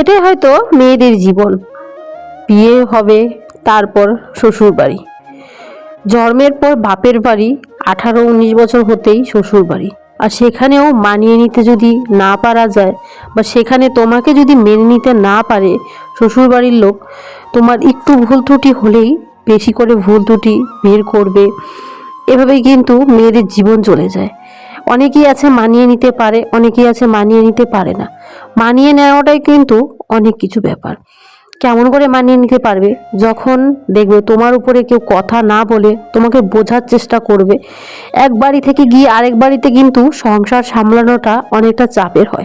এটাই হয়তো মেয়েদের জীবন। বিয়ে হবে, তারপর শ্বশুর বাড়ি জন্মের পর বাপের বাড়ি, আঠারো, উনিশ বছর হতেই শ্বশুর বাড়ি আর সেখানেও মানিয়ে নিতে যদি না পারা যায়, বা সেখানে তোমাকে যদি মেনে নিতে না পারে শ্বশুর বাড়ির লোক, তোমার একটু ভুল ত্রুটি হলেই বেশি করে ভুল ত্রুটি বের করবে। এভাবেই কিন্তু মেয়েদের জীবন চলে যায়। অনেকেই আছে মানিয়ে নিতে পারে, অনেকেই আছে মানিয়ে নিতে পারে না। মানিয়ে নেওয়াটাই কিন্তু অনেক কিছু ব্যাপার। কেমন করে মানিয়ে নিতে পারবে? যখন দেখবে তোমার উপরে কেউ কথা না বলে তোমাকে বোঝার চেষ্টা করবে, এক বাড়ি থেকে গিয়ে আরেক বাড়িতে কিন্তু সংসার সামলানোটা অনেকটা চাপের হয়।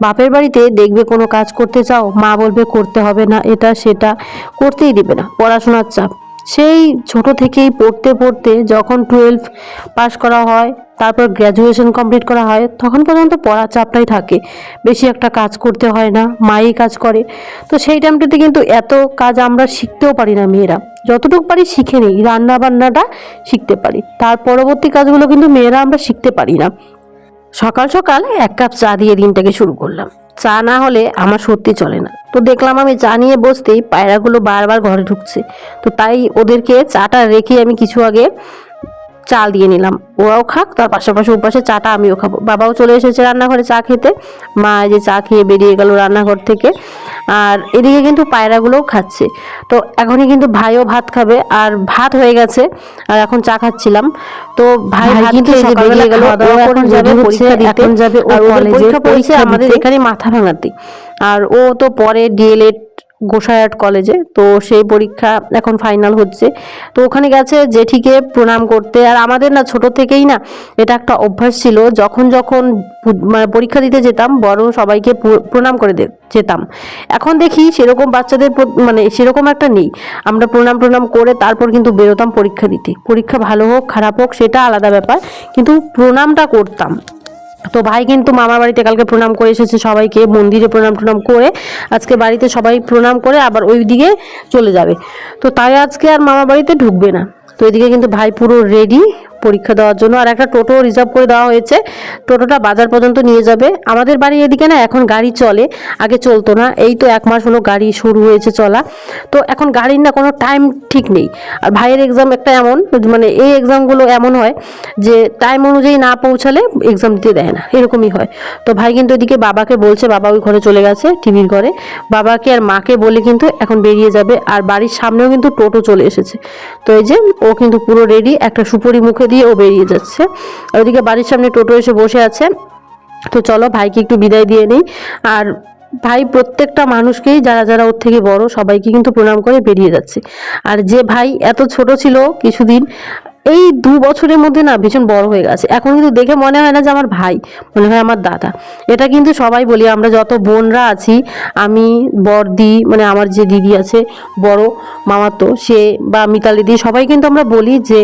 বাপের বাড়িতে দেখবে কোনো কাজ করতে চাও, মা বলবে করতে হবে না, এটা সেটা করতেই দিবে না, পড়াশোনার চাপ। সেই ছোট থেকেই পড়তে পড়তে যখন টুয়েলভ পাশ করা হয়, তারপর গ্র্যাজুয়েশন কমপ্লিট করা হয়, তখন পর্যন্ত পড়ার চাপটাই থাকে। বেশি একটা কাজ করতে হয় না, মাই কাজ করে। তো সেই টাইমটাতে কিন্তু এত কাজ আমরা শিখতেও পারি না মেয়েরা। যতটুকু পারি শিখে নিই রান্না বান্নাটা শিখতে পারি। তার পরবর্তী কাজগুলো কিন্তু মেয়েরা আমরা শিখতে পারি না। সকাল সকাল এক কাপ চা দিয়ে দিনটাকে শুরু করলাম। চা না হলে আমার সত্যি চলে না। তো দেখলাম আমি চা নিয়ে বসতেই পায়রাগুলো বারবার ঘরে ঢুকছে। তো তাই ওদেরকে চাটা রেখে আমি কিছু আগে চাল দিয়ে নিলাম। ওরাও খাক তার পাশাপাশি ওপাশে চাটা আমিও খাব। বাবাও চলে এসেছে রান্নাঘরে চা খেতে। মা এই যে চা খেয়ে বেরিয়ে গেল রান্নাঘর থেকে। আর এদিকে কিন্তু পায়রাগুলোও খাচ্ছে। তো এখনই কিন্তু ভাইও ভাত খাবে। আর ভাত হয়ে গেছে আর এখন চা খাচ্ছিলাম। তো ভাই কিন্তু বেরিয়ে গেল এখন যাবে পরীক্ষা দিতে। যাবে ও কলেজে পরীক্ষা আমাদের এখানে মাথা ভাঙাতে। আর ও তো পরে ডিএলএড গোসাইয়াট কলেজে। তো সেই পরীক্ষা এখন ফাইনাল হচ্ছে। তো ওখানে গেছে জেঠিকে প্রণাম করতে। আর আমাদের না ছোট থেকেই না এটা একটা অভ্যাস ছিল। যখন যখন মানে পরীক্ষা দিতে যেতাম বড় সবাইকে প্রণাম করে যেতাম। এখন দেখি সেরকম বাচ্চাদের মানে সেরকম একটা নেই। আমরা প্রণাম প্রণাম করে তারপর কিন্তু বেরোতাম পরীক্ষা দিতে। পরীক্ষা ভালো হোক, খারাপ হোক, সেটা আলাদা ব্যাপার। কিন্তু প্রণামটা করতাম। তো ভাই কিন্তু মামার বাড়িতে কালকে প্রণাম করে এসেছে সবাইকে, মন্দিরে প্রণাম টুনাম করে। আজকে বাড়িতে সবাই প্রণাম করে আবার ওই দিকে চলে যাবে। তো তাই আজকে আর মামা বাড়িতে ঢুকবে না। তো এদিকে কিন্তু ভাই পুরো রেডি পরীক্ষা দেওয়ার জন্য আর একটা টোটো রিজার্ভ করে দেওয়া হয়েছে। টোটোটা বাজার পর্যন্ত নিয়ে যাবে। আমাদের বাড়ি এদিকে না এখন গাড়ি চলে, আগে চলতো না। এই তো এক মাস হলো গাড়ি শুরু হয়েছে চলা। তো এখন গাড়ির না কোনো টাইম ঠিক নেই। আর ভাইয়ের এক্সাম একটা এমন মানে এই এক্সামগুলো এমন হয় যে টাইম অনুযায়ী না পৌঁছালে এক্সাম দিতে দেয় না। এরকমই হয়। তো ভাই কিন্তু এদিকে বাবাকে বলছে, বাবা ওই ঘরে চলে গেছে টিভির ঘরে। বাবাকে আর মাকে বলে কিন্তু এখন বেরিয়ে যাবে। আর বাড়ির সামনেও কিন্তু টোটো চলে এসেছে। তো এই যে ও কিন্তু পুরো রেডি একটা সুপুরি মুখে দিয়ে ও বেরিয়ে যাচ্ছে। ওদিকে বাড়ির সামনে টোটো এসে বসে আছে। তো চলো ভাইকে একটু বিদায় দিয়ে নিই। আর ভাই প্রত্যেকটা মানুষকেই, যারা যারা ওর থেকে বড়, সবাইকে কিন্তু প্রণাম করে বেরিয়ে যাচ্ছে। আর যে ভাই এত ছোট ছিল কিছুদিন এই দু বছরের মধ্যে না ভীষণ বড় হয়ে গেছে। এখন কিন্তু দেখে মনে হয় না যে আমার ভাই, মনে হয় আমার দাদা। এটা কিন্তু সবাই বলি, আমরা যত বোনরা আছি, আমি, বড়দি মানে আমার যে দিদি আছে, বড় মামাতো সে বা মিতালি দি সবাই কিন্তু আমরা বলি যে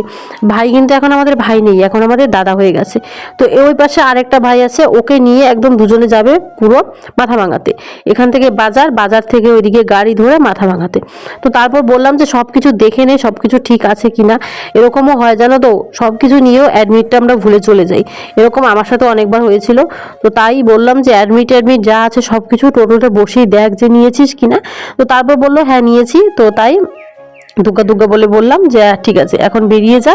ভাই কিন্তু এখন আমাদের ভাই নেই, এখন আমাদের দাদা হয়ে গেছে। তো ওই পাশে আরেকটা ভাই আছে, ওকে নিয়ে একদম দুজনে যাবে পুরো মাথা ভাঙাতে। এখান থেকে বাজার বাজার থেকে ওইদিকে গাড়ি ধরে মাথা ভাঙাতে। তো তারপর বললাম যে সব কিছু দেখে নে সব কিছু ঠিক আছে কিনা। এরকমও হয় জানো তো? সব কিছু নিয়েও অ্যাডমিটটা আমরা ভুলে চলে যাই। এরকম আমার সাথে অনেকবার হয়েছিল। তো তাই বললাম যে অ্যাডমিট অ্যাডমিট যা আছে সব কিছু টোটোটা বসেই দেখ যে নিয়েছিস কিনা। তো তারপর বলল হ্যাঁ নিয়েছি। তো তাই দুগ্গা দুগ্গা বলে বললাম যে ঠিক আছে, এখন বেরিয়ে যা।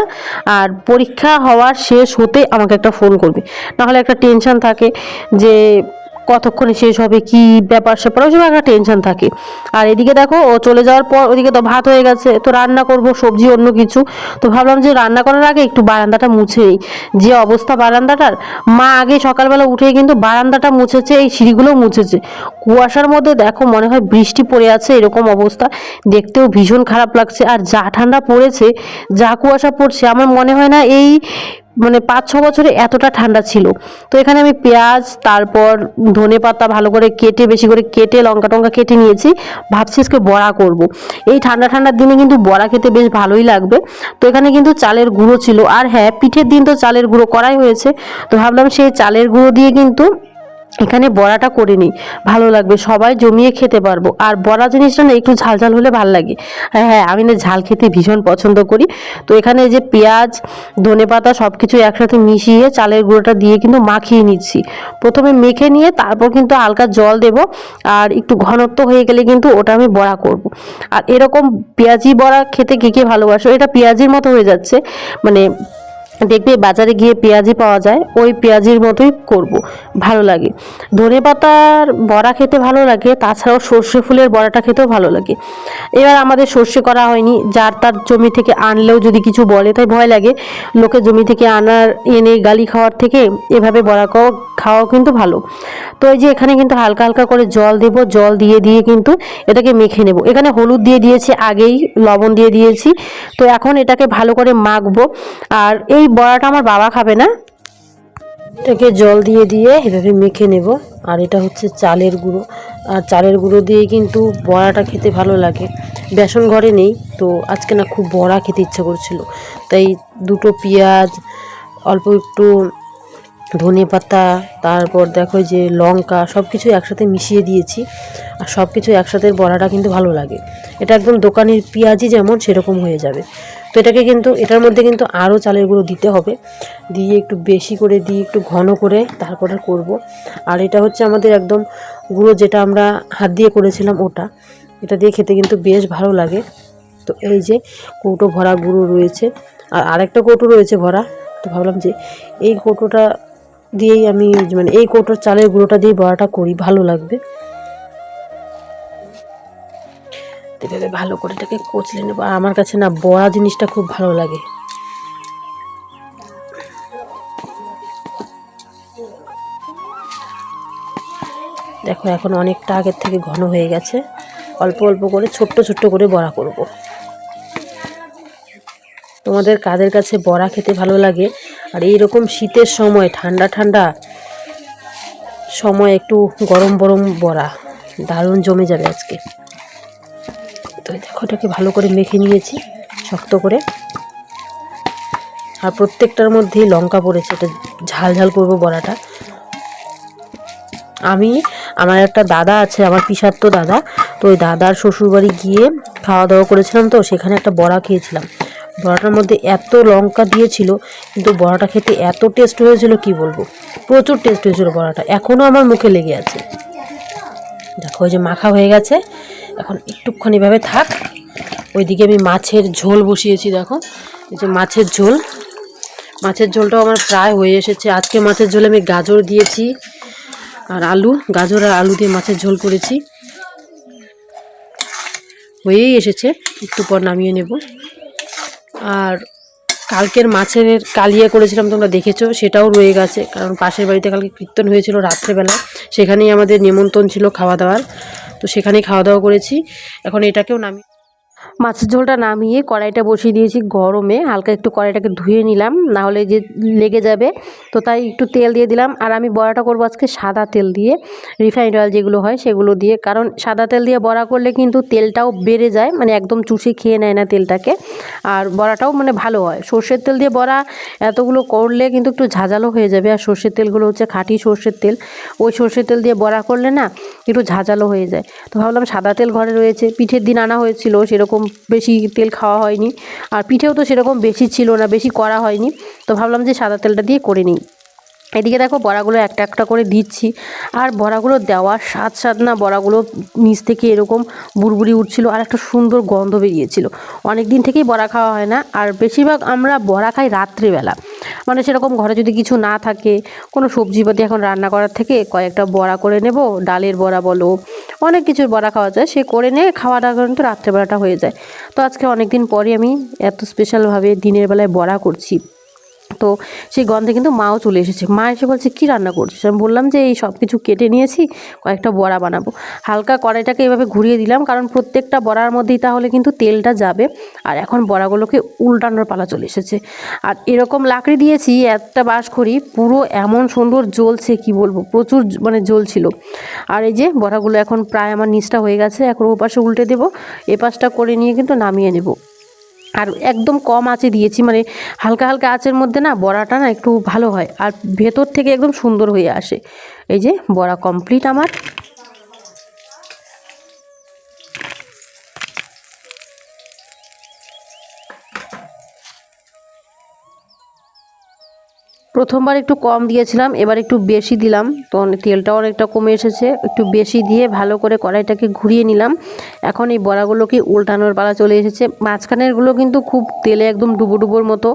আর পরীক্ষা হওয়ার শেষ হতে আমাকে একটা ফোন করবি। নাহলে একটা টেনশন থাকে যে কতক্ষণে শেষ হবে, কি ব্যাপার ওই সময় একটা টেনশন থাকে। আর এদিকে দেখো, ও চলে যাওয়ার পর ওদিকে তো ভাত হয়ে গেছে, তো রান্না করব, সবজি, অন্য কিছু। তো ভাবলাম যে রান্না করার আগে একটু বারান্দাটা মুছে নিই। যে অবস্থা বারান্দাটার, মা আগে সকালবেলা উঠে কিন্তু বারান্দাটা মুছেছে, এই সিঁড়িগুলো মুছেছে। কুয়াশার মধ্যে দেখো, মনে হয় বৃষ্টি পড়ে আছে, এরকম অবস্থা। দেখতেও ভীষণ খারাপ লাগছে, আর যা ঠান্ডা পড়েছে, যা কুয়াশা পড়ছে, আমার মনে হয় না এই মানে পাঁচ, ছ বছরে এতটা ঠান্ডা ছিল। তো এখানে আমি পেঁয়াজ, তারপর ধনে পাতা ভালো করে কেটে, বেশি করে কেটে, লঙ্কা টঙ্কা কেটে নিয়েছি। ভাবছি আজকে বড়া করব। এই ঠান্ডা ঠান্ডার দিনে কিন্তু বড়া খেতে বেশ ভালোই লাগবে। তো এখানে কিন্তু চালের গুঁড়ো ছিল। আর হ্যাঁ পিঠের দিন তো চালের গুঁড়ো করাই হয়েছে। তো ভাবলাম সেই চালের গুঁড়ো দিয়ে কিন্তু এখানে বড়াটা করে নিই ভালো লাগবে, সবাই জমিয়ে খেতে পারব। আর বড়া জিনিসটা না একটু ঝাল ঝাল হলে ভালো লাগে। হ্যাঁ হ্যাঁ আমি না ঝাল খেতে ভীষণ পছন্দ করি। তো এখানে যে পেঁয়াজ, ধনে পাতা সব কিছু একসাথে মিশিয়ে চালের গুঁড়োটা দিয়ে কিন্তু মাখিয়ে নিচ্ছি। প্রথমে মেখে নিয়ে তারপর কিন্তু হালকা জল দেব। আর একটু ঘনত্ব হয়ে গেলে কিন্তু ওটা আমি বড়া করব। আর এরকম পেঁয়াজি বড়া খেতে কে কে ভালোবাসো? এটা পেঁয়াজির মতো হয়ে যাচ্ছে। মানে দেখবে বাজারে গিয়ে পেঁয়াজি পাওয়া যায়, ওই পেঁয়াজির মতোই করব, ভালো লাগে। ধনে পাতার বড়া খেতে ভালো লাগে, তাছাড়াও সর্ষে ফুলের বড়াটা খেতেও ভালো লাগে। এবার আমাদের সর্ষে করা হয়নি, যার তার জমি থেকে আনলেও যদি কিছু বলে তাই ভয় লাগে। লোকে জমি থেকে আনার, এনে গালি খাওয়ার থেকে এভাবে বড়া খাওয়া, খাওয়াও কিন্তু ভালো। তো এই যে এখানে কিন্তু হালকা হালকা করে জল দেব, জল দিয়ে দিয়ে কিন্তু এটাকে মেখে নেব। এখানে হলুদ দিয়ে দিয়েছি, আগেই লবণ দিয়ে দিয়েছি। তো এখন এটাকে ভালো করে মাখবো। আর এই বড়াটা আমার বাবা খাবে না? এটাকে জল দিয়ে দিয়ে এভাবে মেখে নেব। আর এটা হচ্ছে চালের গুঁড়ো। আর চালের গুঁড়ো দিয়ে কিন্তু বড়াটা খেতে ভালো লাগে। বেসন ঘরে নেই, তো আজকে না খুব বড়া খেতে ইচ্ছা করছিল। তাই দুটো পেঁয়াজ, অল্প একটু ধনে পাতা, তারপর দেখো যে লঙ্কা সব কিছু একসাথে মিশিয়ে দিয়েছি। আর সব কিছু একসাথে বড়াটা কিন্তু ভালো লাগে। এটা একদম দোকানের পেঁয়াজি যেমন সেরকম হয়ে যাবে। তো এটাকে কিন্তু, এটার মধ্যে কিন্তু আরও চালের গুঁড়ো দিতে হবে। দিয়ে একটু বেশি করে দিয়ে একটু ঘন করে তারপরে করব। আর এটা হচ্ছে আমাদের একদম গুঁড়ো যেটা আমরা হাত দিয়ে করেছিলাম ওটা। এটা দিয়ে খেতে কিন্তু বেশ ভালো লাগে। তো এই যে কৌটো ভরা গুঁড়ো রয়েছে। আর আরেকটা কৌটো রয়েছে ভরা। তো ভাবলাম যে এই কৌটোটা দিয়েই আমি মানে এই কৌটোর চালের গুঁড়োটা দিয়ে বড়াটা করি, ভালো লাগবে। এভাবে ভালো করে এটাকে কচলে নেব। আর আমার কাছে না বড়া জিনিসটা খুব ভালো লাগে। দেখো, এখন অনেকটা আগের থেকে ঘন হয়ে গেছে। অল্প অল্প করে, ছোট্ট ছোট্ট করে বড়া করব। তোমাদের কাদের কাছে বড়া খেতে ভালো লাগে? আর এই রকম শীতের সময়, ঠান্ডা ঠান্ডা সময় একটু গরম গরম বড়া দারুণ জমে যাবে আজকে। তো দেখো, এটাকে ভালো করে মেখে নিয়েছি, শক্ত করে। আর প্রত্যেকটার মধ্যেই লঙ্কা পড়েছে, এটা ঝাল ঝাল করব বড়াটা। আমি, আমার একটা দাদা আছে, আমার পিসার তো দাদা, তো ওই দাদার শ্বশুরবাড়ি গিয়ে খাওয়া দাওয়া করেছিলাম তো, সেখানে একটা বড়া খেয়েছিলাম। বড়াটার মধ্যে এত লঙ্কা দিয়েছিল, কিন্তু বড়াটা খেতে এত টেস্ট হয়েছিল, কি বলব? প্রচুর টেস্ট হয়েছিল বড়াটা এখনও আমার মুখে লেগে আছে। দেখো, ওই যে মাখা হয়ে গেছে। এখন একটুক্ষণ এভাবে থাক। ওইদিকে আমি মাছের ঝোল বসিয়েছি, দেখো। এই যে মাছের ঝোল। মাছের ঝোলটাও আমার প্রায় হয়ে এসেছে। আজকে মাছের ঝোলে আমি গাজর দিয়েছি আর আলু, গাজর আর আলু দিয়ে মাছের ঝোল করেছি। হয়েই এসেছে। একটু পর নামিয়ে নেব। আর কালকের মাছের কালিয়া করেছিলাম, তোমরা দেখেছ, সেটাও রয়ে গেছে। কারণ পাশের বাড়িতে কালকে কীর্তন হয়েছিল রাত্রেবেলা। সেখানেই আমাদের নিমন্ত্রণ ছিল খাওয়া দাওয়ার। তো সেখানেই খাওয়া দাওয়া করেছি। এখন এটাকেও নামি মাছের ঝোলটা নামিয়ে কড়াইটা বসিয়ে দিয়েছি গরমে। হালকা একটু কড়াইটাকে ধুয়ে নিলাম না হলে যে লেগে যাবে। তো তাই একটু তেল দিয়ে দিলাম। আর আমি বড়াটা করব আজকে সাদা তেল দিয়ে রিফাইন্ড অয়েল যেগুলো হয় সেগুলো দিয়ে। কারণ সাদা তেল দিয়ে বড়া করলে কিন্তু তেলটাও বেড়ে যায় মানে একদম চুষে খেয়ে নেয় না তেলটাকে। আর বড়াটাও মানে ভালো হয়। সর্ষের তেল দিয়ে বড়া এতগুলো করলে কিন্তু একটু ঝাঁঝালো হয়ে যাবে। আর সর্ষের তেলগুলো হচ্ছে খাঁটি সর্ষের তেল। ওই সর্ষের তেল দিয়ে বড়া করলে না একটু ঝাঁঝালো হয়ে যায়। তো ভাবলাম সাদা তেল ঘরে রয়েছে। পিঠের দিন আনা হয়েছিল, সেরকম বেশি তেল খাওয়া হয়নি। আর পিঠেও তো সেরকম বেশি ছিল না, বেশি করা হয়নি। তো ভাবলাম যে সাদা তেলটা দিয়ে করে নিই। এদিকে দেখো বড়াগুলো একটা একটা করে দিচ্ছি। আর বড়াগুলো দেওয়ার স্বাদ স্বাদ না, বড়াগুলো নিচ থেকে এরকম বুড়বুড়ি উঠছিল আর একটা সুন্দর গন্ধ বেরিয়েছিল। অনেক দিন থেকেই বড়া খাওয়া হয় না, আর বেশিরভাগ আমরা বড়া খাই রাত্রিবেলা। মানে সেরকম ঘরে যদি কিছু না থাকে, কোনো সবজিপাতি এখন রান্না করার থেকে কয়েকটা বড়া করে নেব। ডালের বড়া বলো অনেক কিছুর বড়া খাওয়া যায়। সে করে নিয়ে খাওয়া দাওয়া কিন্তু রাত্রেবেলাটা হয়ে যায়। তো আজকে অনেক দিন পরে আমি এত স্পেশালভাবে দিনের বেলায় বড়া করছি। তো সেই গন্ধে কিন্তু মাও চলে এসেছে। মা এসে বলছে, কী রান্না করছিস? আমি বললাম যে, এই সব কিছু কেটে নিয়েছি, কয়েকটা বড়া বানাবো। হালকা কড়াইটাকে এভাবে ঘুরিয়ে দিলাম, কারণ প্রত্যেকটা বড়ার মধ্যেই তাহলে কিন্তু তেলটা যাবে। আর এখন বড়াগুলোকে উল্টানোর পালা চলে এসেছে। আর এরকম লাকড়ি দিয়েছি, একটা বাঁশ খড়ি পুরো এমন সুন্দর জ্বলছে, কি বলব, প্রচুর মানে জ্বলছিল। আর এই যে বড়াগুলো এখন প্রায় আমার নিচটা হয়ে গেছে, এখন ও পাশে উল্টে দেবো এ পাশটা করে নিয়ে কিন্তু নামিয়ে নেব। আর একদম কম আঁচে দিয়েছি মানে হালকা হালকা আঁচের মধ্যে না বড়াটা না একটু ভালো হয়। আর ভেতর থেকে একদম সুন্দর হয়ে আসে। এই যে বড়া কমপ্লিট আমার। প্রথমবার একটু কম দিয়েছিলাম, এবার একটু বেশি দিলাম। তো তেলটাও অনেকটা কমে এসেছে, একটু বেশি দিয়ে ভালো করে কড়াইটাকে ঘুরিয়ে নিলাম। এখন এই বড়াগুলোকে উল্টানোর পালা চলে এসেছে। মাঝখানেরগুলো কিন্তু খুব তেলে একদম ডুবো ডুবোর মতো,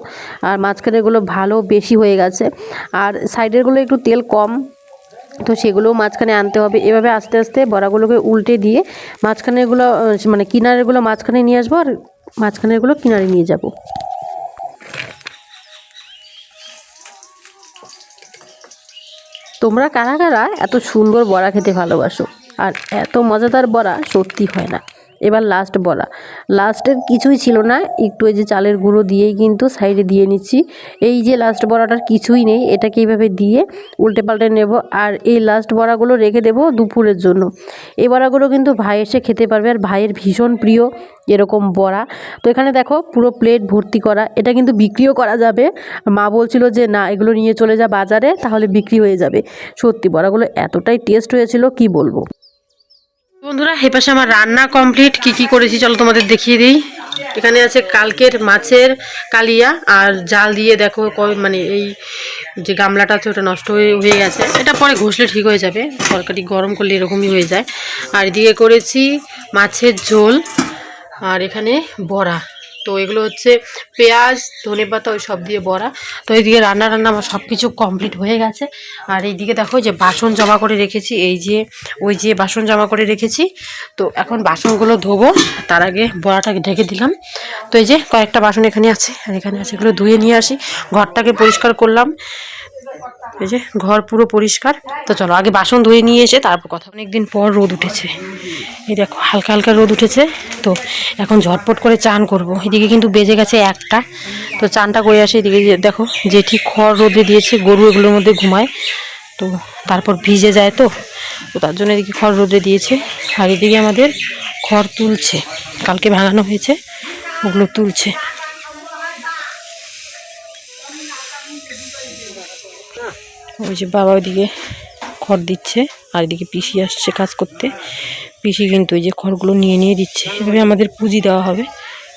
আর মাঝখানেরগুলো ভালো বেশি হয়ে গেছে। আর সাইডেরগুলো একটু তেল কম, তো সেগুলোও মাঝখানে আনতে হবে। এভাবে আস্তে আস্তে বড়াগুলোকে উল্টে দিয়ে মাঝখানেরগুলো মানে কিনারেরগুলো মাঝখানে নিয়ে আসব, আর মাঝখানেরগুলো কিনারে নিয়ে যাব। তোমরা কারা কারা এত সুন্দর বড়া খেতে ভালোবাসো? আর এত মজাদার বড়া সত্যি হয় না। এবার লাস্ট বড়া লাস্টের কিছুই ছিল না, একটু এই যে চালের গুঁড়ো দিয়েই কিন্তু সাইডে দিয়ে নিচ্ছি। এই যে লাস্ট বড়াটার কিছুই নেই, এটাকে এইভাবে দিয়ে উল্টে পাল্টে নেব আর এই লাস্ট বড়াগুলো রেখে দেবো দুপুরের জন্য। এই বড়াগুলো কিন্তু ভাই এসে খেতে পারবে আর ভাইয়ের ভীষণ প্রিয় এরকম বড়া। তো এখানে দেখো পুরো প্লেট ভর্তি করা, এটা কিন্তু বিক্রিও করা যাবে। মা বলছিল যে, না, এগুলো নিয়ে চলে যা বাজারে, তাহলে বিক্রি হয়ে যাবে। সত্যি, বড়াগুলো এতটাই টেস্ট হয়েছিল, কি বলব? বন্ধুরা হেপাশে পাশে আমার রান্না কমপ্লিট কি কি করেছি চলো তোমাদের দেখিয়ে দিই। এখানে আছে কালকের মাছের কালিয়া আর জাল দিয়ে দেখো মানে এই যে গামলাটা আছে ওটা নষ্ট হয়ে হয়ে গেছে। এটা পরে ঘষলে ঠিক হয়ে যাবে। তরকারি গরম করলে এরকমই হয়ে যায়। আর এদিকে করেছি মাছের ঝোল। আর এখানে বড়া। তো এগুলো হচ্ছে পেঁয়াজ, ধনে পাতা ওই সব দিয়ে বড়া। তো এইদিকে রান্না রান্না আমার সব কিছু কমপ্লিট হয়ে গেছে। আর এইদিকে দেখো যে বাসন জমা করে রেখেছি। এই যে, ওই যে বাসন জমা করে রেখেছি। তো এখন বাসনগুলো ধোবো। তার আগে বড়াটাকে ঢেকে দিলাম। তো এই যে কয়েকটা বাসন এখানে আছে। আর এখানে আছে এগুলো ধুয়ে নিয়ে আসি। ঘরটাকে পরিষ্কার করলাম। এই যে ঘর পুরো পরিষ্কার। তো চলো, আগে বাসন ধুয়ে নিয়ে এসে তারপর কথা অনেকদিন পর রোদ উঠেছে। এই দেখো, হালকা হালকা রোদ উঠেছে। তো এখন ঝটপট করে চান করব। এদিকে কিন্তু বেজে গেছে একটা। তো চানটা করে আসে এদিকে দেখো ঠিক খড় রোদে দিয়েছে, গরু এগুলোর মধ্যে ঘুমায়। তো তারপর ভিজে যায় তো। তো তার জন্য এদিকে খড় রোদে দিয়েছে। আর এদিকে আমাদের খড় তুলছে। কালকে ভাঙানো হয়েছে, ওগুলো তুলছে। ওই যে বাবা ওইদিকে খড় দিচ্ছে, আর এদিকে পিসি আসছে কাজ করতে। পিসি কিন্তু ওই যে খড়গুলো নিয়ে নিয়ে দিচ্ছে। এভাবে আমাদের পুঁজি দেওয়া হবে।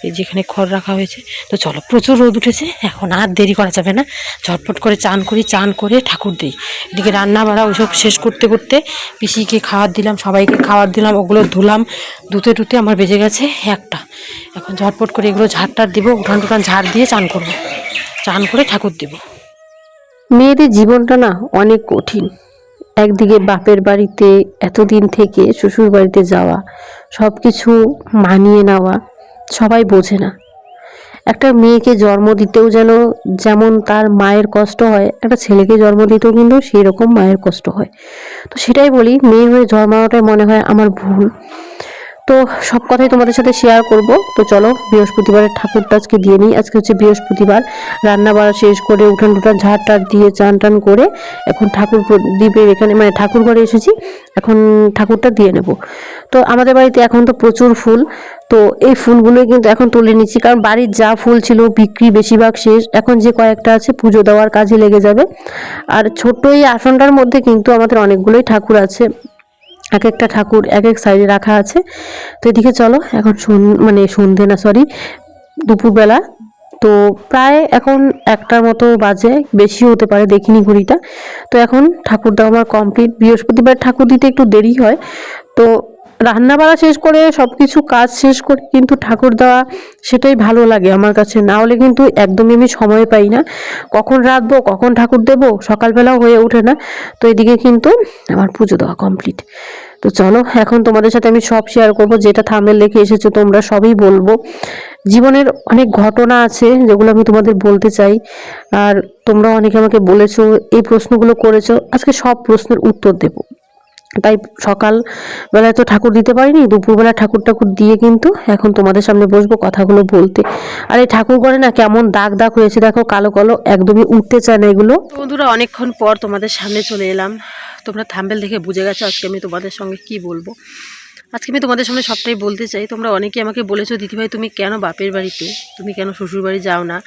এই যেখানে খড় রাখা হয়েছে। তো চলো, প্রচুর রোদ উঠেছে। এখন আর দেরি করা যাবে না। ঝটপট করে চান করি, চান করে ঠাকুর দিই। এদিকে রান্না বাড়া ওইসব শেষ করতে করতে পিসিকে খাবার দিলাম, সবাইকে খাবার দিলাম, ওগুলো ধুলাম। ধুতে ধুতে আমার বেজে গেছে একটা। এখন ঝটপট করে এগুলো ঝাড়টার দিব, উঠান টুঠান ঝাড় দিয়ে চান করব। চান করে ঠাকুর দেবো। মেয়েদের জীবনটা না অনেক কঠিন। একদিকে বাপের বাড়িতে এতদিন থেকে শ্বশুর বাড়িতে যাওয়া সব কিছু মানিয়ে নেওয়া, সবাই বোঝে না। একটা মেয়েকে জন্ম দিতেও যেন যেমন তার মায়ের কষ্ট হয়, একটা ছেলেকে জন্ম দিতেও কিন্তু সেই রকম মায়ের কষ্ট হয়। তো সেটাই বলি, মেয়ে হয়ে জন্মানোটাই মনে হয় আমার ভুল। তো সব কথাই তোমাদের সাথে শেয়ার করব। তো চলো, বৃহস্পতিবারের ঠাকুরটা আজকে দিয়ে নিই। আজকে হচ্ছে বৃহস্পতিবার। রান্না বাড়া শেষ করে উঠান টুঠান ঝাড় টাড় দিয়ে চান টান করে এখন ঠাকুর দ্বীপের এখানে মানে ঠাকুর ঘরে এসেছি। এখন ঠাকুরটা দিয়ে নেব। তো আমাদের বাড়িতে এখন তো প্রচুর ফুল। তো এই ফুলগুলোই কিন্তু এখন তুলে নিচ্ছি। কারণ বাড়ির যা ফুল ছিল, বিক্রি বেশিরভাগ শেষ। এখন যে কয়েকটা আছে, পুজো দেওয়ার কাজে লেগে যাবে। আর ছোট্ট এই আসনটার মধ্যে কিন্তু আমাদের অনেকগুলোই ঠাকুর আছে। এক একটা ঠাকুর এক এক সাইডে রাখা আছে। তো এদিকে চলো, এখন মানে সন্ধে না সরি দুপুরবেলা। তো প্রায় এখন একটার মতো বাজে বেশি হতে পারে, দেখিনি ঘড়িটা। তো এখন ঠাকুর দেওয়া আমার কমপ্লিট বৃহস্পতিবার ঠাকুর দিতে একটু দেরি হয়। তো রান্না বাড়া শেষ করে সব কিছু কাজ শেষ করে, কিন্তু ঠাকুর দেওয়া সেটাই ভালো লাগে আমার কাছে। না হলে কিন্তু একদমই আমি সময় পাই না। কখন রাঁধবো, কখন ঠাকুর দেবো, সকালবেলাও হয়ে ওঠে না। তো এদিকে কিন্তু আমার পুজো দেওয়া কমপ্লিট তো চলো, এখন তোমাদের সাথে আমি সব শেয়ার করব, যেটা থামেল লিখে এসেছ তোমরা সবই বলব। জীবনের অনেক ঘটনা আছে যেগুলো আমি তোমাদের বলতে চাই, আর তোমরা অনেকে আমাকে বলেছ, এই প্রশ্নগুলো করেছ, আজকে সব প্রশ্নের উত্তর দেবো। তাই সকাল বেলায় তো ঠাকুর দিতে পারিনি দুপুরবেলা ঠাকুর ঠাকুর দিয়ে কিন্তু এখন তোমাদের সামনে বসবো কথাগুলো বলতে। আর এই ঠাকুর করে না কেমন দাগ দাগ হয়েছে দেখো, কালো কালো, একদমই উঠতে চায় না এগুলো। বন্ধুরা, অনেকক্ষণ পর তোমাদের সামনে চলে এলাম। তোমরা থাম্বেল দেখে বুঝে গেছো আজকে আমি তোমাদের সঙ্গে কি বলব। আজকে আমি তোমাদের সামনে সবটাই বলতে চাই, তোমরা অনেকে আমাকে বলেছ, দিদিভাই, তুমি কেন বাপের বাড়িতে? তুমি কেন শ্বশুর বাড়ি যাও না?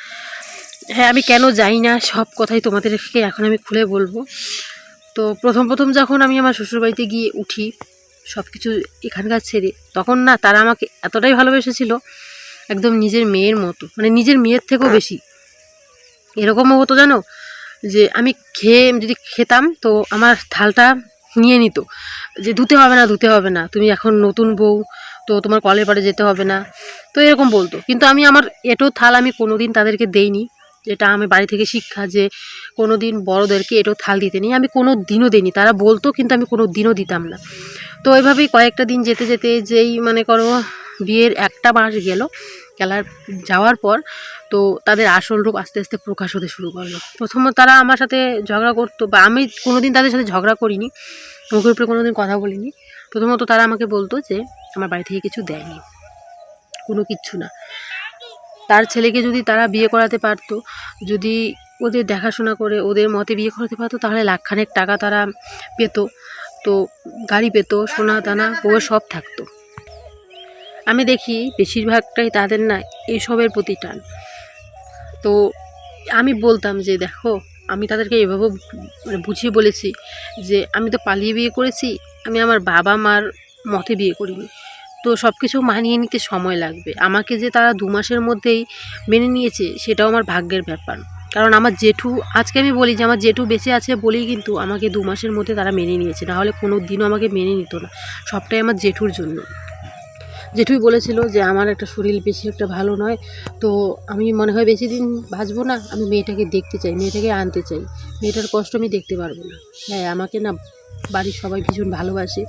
হ্যাঁ আমি কেন যাই না? সব কথাই তোমাদেরকে এখন আমি খুলে বলব। তো প্রথম প্রথম যখন আমি আমার শ্বশুরবাড়িতে গিয়ে উঠি সব কিছু এখানকার ছেড়ে, তখন না তারা আমাকে এতটাই ভালোবেসেছিল, একদম নিজের মেয়ের মতো মানে নিজের মেয়ের থেকেও বেশি। এরকমও হতো জানো? যে আমি খেয়ে, যদি খেতাম তো আমার থালটা নিয়ে নিত। যে ধুতে হবে না, ধুতে হবে না, তুমি এখন নতুন বউ, তো তোমার কলের পাড়ে যেতে হবে না। তো এরকম বলতো। কিন্তু আমি আমার এটো থাল আমি কোনো দিন তাদেরকে দেইনি। যেটা আমি বাড়ি থেকে শিক্ষা যে কোনো দিন বড়োদেরকে এটো থাল দিতে নেই। আমি কোনো দিনও দিইনি। তারা বলতো, কিন্তু আমি কোনো দিনও দিতাম না। তো এইভাবেই কয়েকটা দিন যেতে যেতে যেই মানে করো, বিয়ের একটা মাস গেল। গেলার যাওয়ার পর তো তাদের আসল রূপ আস্তে আস্তে প্রকাশ হতে শুরু করল। প্রথমত তারা আমার সাথে ঝগড়া করতো বা আমি কোনোদিন তাদের সাথে ঝগড়া করিনি, মুখের উপরে কোনোদিন কথা বলিনি। প্রথমত তারা আমাকে বলতো যে, আমার বাড়ি থেকে কিছু দেয়নি, কোনো কিচ্ছু না। তার ছেলেকে যদি তারা বিয়ে করাতে পারতো, যদি ওদের দেখাশোনা করে, ওদের মতে বিয়ে করাতে পারতো, তাহলে লাখখানেক টাকা তারা পেতো। তো গাড়ি পেতো, সোনা দানা, বউয়ের সব থাকতো। আমি দেখি বেশিরভাগটাই তাদের না এসবের প্রতি টান। তো আমি বলতাম যে, দেখো, আমি তাদেরকে এভাবে মানে বুঝিয়ে বলেছি যে, আমি তো পালিয়ে বিয়ে করেছি, আমি আমার বাবা মার মতে বিয়ে করিনি। তো সব কিছু মানিয়ে নিতে সময় লাগবে। আমাকে যে তারা দু মাসের মধ্যেই মেনে নিয়েছে, সেটাও আমার ভাগ্যের ব্যাপার। কারণ আমার জেঠু, আজকে আমি বলি যে, আমার জেঠু বেঁচে আছে বলেই কিন্তু আমাকে দু মাসের মধ্যে তারা মেনে নিয়েছে। নাহলে কোনো দিনও আমাকে মেনে নিত না। সবটাই আমার জেঠুর জন্য। জেঠুই বলেছিল যে আমার একটা শরীর বেশি একটা ভালো নয়, তো আমি মনে হয় বেশি দিন বাঁচবো না, আমি মেয়েটাকে দেখতে চাই, মেয়েটাকে আনতে চাই। মেয়েটার কষ্ট আমি দেখতে পারব না। হ্যাঁ আমাকে না বাড়ির সবাই ভীষণ ভালোবাসে,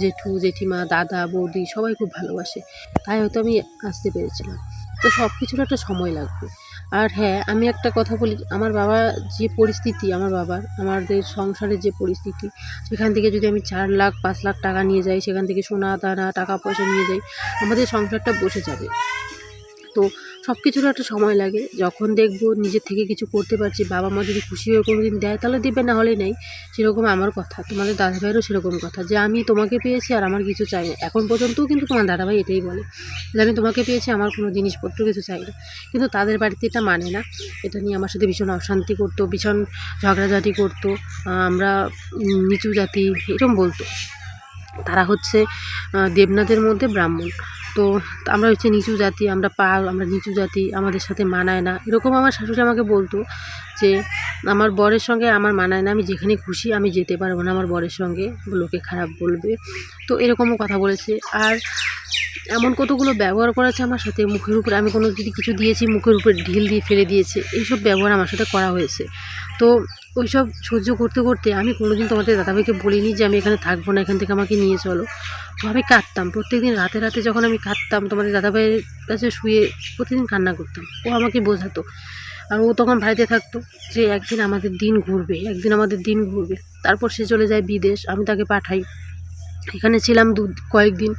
জেঠু, জেঠিমা, দাদা, বৌদি সবাই খুব ভালোবাসে, তাই হয়তো আমি আসতে পেরেছিলাম। তো সব কিছুর একটা সময় লাগবে। আর হ্যাঁ আমি একটা কথা বলি, আমার বাবা যে পরিস্থিতি, আমার বাবার আমাদের সংসারের যে পরিস্থিতি, সেখান থেকে যদি আমি চার লাখ, পাঁচ লাখ টাকা নিয়ে যাই, সেখান থেকে সোনা, দানা, টাকা পয়সা নিয়ে যাই, আমাদের সংসারটা বসে যাবে। তো সব কিছুর একটা সময় লাগে। যখন দেখব নিজের থেকে কিছু করতে পারছি, বাবা মা যদি খুশি হয়ে কোনো দিন দেয়, তাহলে দেবে, না হলে নেই। সেরকম আমার কথা। তোমাদের দাদাভাইয়েরও সেরকম কথা যে, আমি তোমাকে পেয়েছি আর আমার কিছু চাই না। এখন পর্যন্তও কিন্তু তোমার দাদাভাই এটাই বলে যে, আমি তোমাকে পেয়েছি, আমার কোনো জিনিসপত্র কিছু চাই না। কিন্তু তাদের বাড়িতে এটা মানে না। এটা নিয়ে আমার সাথে ভীষণ অশান্তি করতো, ভীষণ ঝগড়াঝাটি করতো আমরা নিচু জাতি এরকম বলতো। তারা হচ্ছে দেবনাথের মধ্যে ব্রাহ্মণ। তো আমরা হচ্ছে নিচু জাতি, আমরা পাল, আমরা নিচু জাতি, আমাদের সাথে মানায় না। এরকম আমার শাশুড়ি আমাকে বলতো যে, আমার বরের সঙ্গে আমার মানায় না, আমি যেখানে খুশি আমি যেতে পারব না আমার বরের সঙ্গে, লোকে খারাপ বলবে। তো এরকমও কথা বলেছে। আর এমন কতগুলো ব্যবহার করেছে আমার সাথে, মুখের উপরে, আমি কোনো যদি কিছু দিয়েছি, মুখের উপরে ঢিল দিয়ে ফেলে দিয়েছে, এইসব ব্যবহার আমার সাথে করা হয়েছে। তো ওইসব সহ্য করতে করতে আমি কোনোদিন তোমাদের দাদাভাইকে বলিনি যে আমি এখানে থাকব না, এখান থেকে আমাকে নিয়ে চলো। আমি কাঁদতাম। প্রত্যেকদিন রাতে রাতে যখন আমি কাঁদতাম, তোমাদের দাদাভাইয়ের কাছে শুয়ে প্রতিদিন কান্না করতাম। ও আমাকে বোঝাতো। আর ও তখন বাড়িতে থাকতো যে একদিন আমাদের দিন ঘুরবে, একদিন আমাদের দিন ঘুরবে। তারপর সে চলে যায় বিদেশ, আমি তাকে পাঠাই। এখানে ছিলাম দু, কয়েকদিন,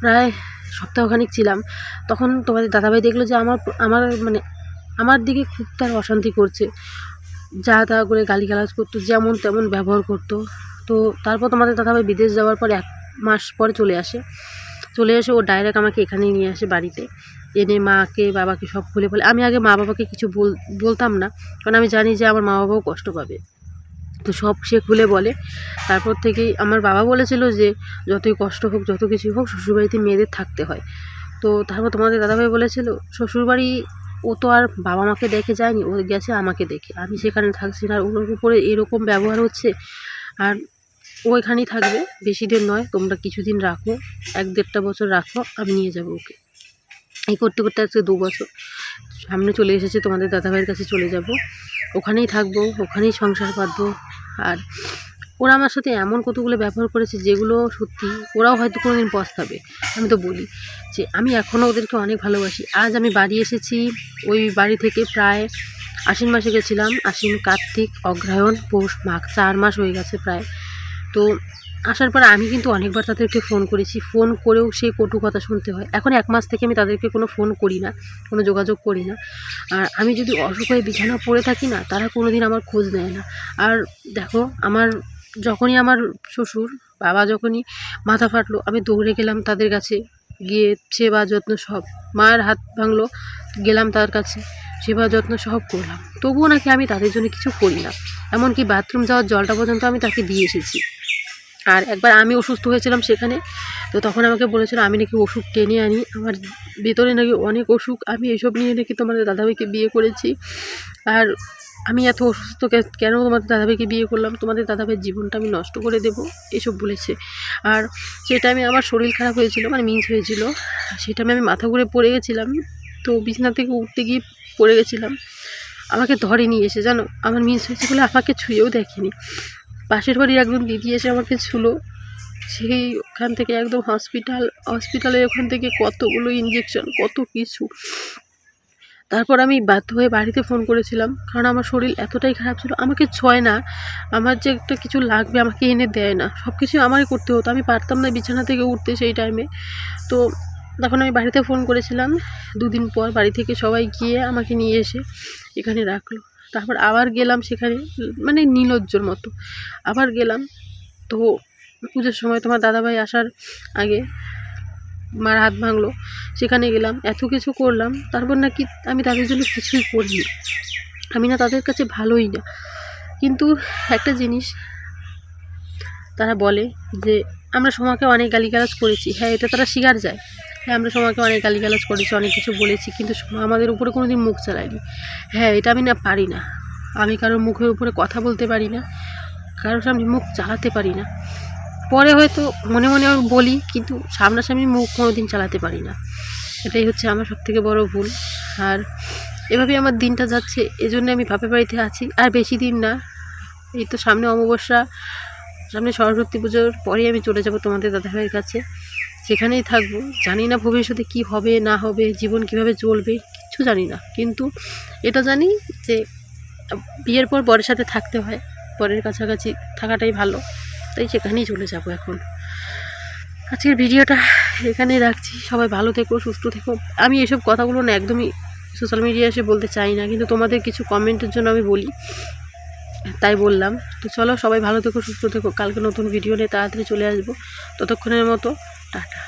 প্রায় সপ্তাহখানিক ছিলাম। তখন তোমাদের দাদাভাই দেখল যে আমার আমার মানে আমার দিকে খুব তার অশান্তি করছে। যা তা করে গালিগালাজ করতো, যেমন তেমন ব্যবহার করতো। তো তারপর তোমাদের দাদাভাই বিদেশ যাওয়ার পর এক মাস পরে চলে আসে। চলে এসে ও ডাইরেক্ট আমাকে এখানেই নিয়ে আসে বাড়িতে। এনে মাকে, বাবাকে সব খুলে বলে। আমি আগে মা বাবাকে কিছু বল, বলতাম না, কারণ আমি জানি যে আমার মা বাবাও কষ্ট পাবে। তো সব সে খুলে বলে। তারপর থেকেই আমার বাবা বলেছিল যে, যতই কষ্ট হোক, যত কিছু হোক, শ্বশুরবাড়িতে মেয়েদের থাকতে হয়। তো তারপর তোমাদের দাদাভাই বলেছিল, শ্বশুরবাড়ি ও তো আর বাবা মাকে দেখে যায়নি, ও গেছে আমাকে দেখে। আমি সেখানে থাকছি না, আর ওর উপরে এরকম ব্যবহার হচ্ছে, আর ও এখানেই থাকবে, বেশি দিন নয়, তোমরা কিছুদিন রাখো, এক দেড়টা বছর রাখো, আমি নিয়ে যাব ওকে। এই করতে করতে আজকে দু বছর, সামনে চলে এসেছে তোমাদের দাদাভাইয়ের কাছে চলে যাব। ওখানেই থাকব, ওখানেই সংসার পাতবো আর ওরা আমার সাথে এমন কতগুলো ব্যবহার করেছে যেগুলো সত্যি ওরাও হয়তো কোনো দিন পস্তাবে, আমি তো বলি যে আমি এখনও ওদেরকে অনেক ভালোবাসি। আজ আমি বাড়ি এসেছি, ওই বাড়ি থেকে প্রায় আশ্বিন মাসে গেছিলাম, আশ্বিন, কার্তিক, অগ্রহায়ণ, পৌষ মাঘ, চার মাস হয়ে গেছে প্রায়। তো আসার পর আমি কিন্তু অনেকবার তাদেরকে ফোন করেছি, ফোন করেও সেই কটু কথা শুনতে হয়। এখন এক মাস থেকে আমি তাদেরকে কোনো ফোন করি না, কোনো যোগাযোগ করি না। আর আমি যদি অসুখ হয়ে বিছানা পড়ে থাকি না, তারা কোনো দিন আমার খোঁজ নেয় না। আর দেখো, আমার যখনই আমার শ্বশুর, বাবা যখনই মাথা ফাটলো, আমি দৌড়ে গেলাম তাদের কাছে। গিয়ে সেবা, যত্ন সব, মায়ের হাত ভাঙলো, গেলাম তার কাছে। সেবা, যত্ন সব করলাম। তবুও নাকি আমি তাদের জন্য কিছু করি না। এমনকি বাথরুম যাওয়ার জলটা পর্যন্ত আমি তাকে দিয়ে এসেছি। আর একবার আমি অসুস্থ হয়েছিলাম সেখানে, তো তখন আমাকে বলেছিল, আমি নাকি ওষুধ টেনে আনি। আমার ভেতরে নাকি অনেক অসুখ। আমি এসব নিয়ে নাকি তোমাদের দাদাভাইকে বিয়ে করেছি। আর আমি এত অসুস্থ কেন তোমাদের দাদাভাইকে বিয়ে করলাম? তোমাদের দাদাভাইয়ের জীবনটা আমি নষ্ট করে দেবো, এসব বলেছে। আর সেই টাইমে আমার শরীর খারাপ হয়েছিল মানে মিন্স হয়েছিল। টাইমে আমি মাথা ঘুরে পড়ে গেছিলাম। তো বিছানা থেকে উঠতে গিয়ে পড়ে গেছিলাম। আমাকে ধরে নিয়ে এসে, জানো? আমার মিস হয়েছে বলে আমাকে ছুঁয়েও দেখেনি। পাশের বাড়ির একজন দিদি এসে আমাকে ছুলো। সেই ওখান থেকে একদম হসপিটাল হসপিটালে ওখান থেকে কতগুলো ইঞ্জেকশন কত কিছু। তারপর আমি বাধ্য হয়ে বাড়িতে ফোন করেছিলাম। কারণ আমার শরীর এতটাই খারাপ ছিল, আমাকে ছয় না, আমার যে একটা কিছু লাগবে আমাকে এনে দেয় না। সব কিছু আমারই করতে হতো, আমি পারতাম না বিছানা থেকে উঠতে সেই টাইমে তো তখন আমি বাড়িতে ফোন করেছিলাম, দুদিন পর বাড়ি থেকে সবাই গিয়ে আমাকে নিয়ে এসে এখানে রাখল। তারপর আবার গেলাম সেখানে মানে নীলজ্জর মতো। আবার গেলাম, তো পুজোর সময় তোমার দাদাভাই আসার আগে মার হাত ভাঙলো। সেখানে গেলাম, এত কিছু করলাম, তারপর নাকি আমি তাদের জন্য কিছুই করিনি। আমি না তাদের কাছে ভালোই না। কিন্তু একটা জিনিস তারা বলে যে, আমরা সোমাকে অনেক গালিগালাজ করেছি। হ্যাঁ এটা তারা শিকার যায়। হ্যাঁ আমরা সোমাকে অনেক গালিগালাজ করেছি, অনেক কিছু বলেছি, কিন্তু সোমা আমাদের উপরে কোনো দিন মুখ চালায়নি। হ্যাঁ এটা আমি না পারি না। আমি কারোর মুখের উপরে কথা বলতে পারি না, কারোর সামনে মুখ চালাতে পারি না। পরে হয়তো মনে মনে আমি বলি, কিন্তু সামনাসামনি মুখ কোনো দিন চালাতে পারি না। এটাই হচ্ছে আমার সবথেকে বড় ভুল। আর এভাবেই আমার দিনটা যাচ্ছে, এজন্য আমি বাপের বাড়িতে আছি। আর বেশি দিন না, এই তো সামনে অমাবস্যা, সামনে সরস্বতী পুজোর পরেই আমি চলে যাব তোমাদের দাদাভাইয়ের কাছে। সেখানেই থাকব। জানি না ভবিষ্যতে কি হবে, না হবে, জীবন কীভাবে চলবে কিচ্ছু জানি না। কিন্তু এটা জানি যে, বিয়ের পর বরের সাথে থাকতে হয়। বরের কাছাকাছি থাকাটাই ভালো। তাই সেখানেই চলে যাব এখন। আজকের ভিডিওটা এখানেই রাখছি। সবাই ভালো থেকো, সুস্থ থেকো। আমি এসব কথাগুলো না একদমই সোশ্যাল মিডিয়া এসে বলতে চাই না, কিন্তু তোমাদের কিছু কমেন্টের জন্য আমি বলি। তাই বললাম। তো চলো সবাই ভালো থেকো, সুস্থ থেকো। কালকে নতুন ভিডিও নিয়ে তাড়াতাড়ি চলে আসব। ততক্ষণের মতো, টাটা।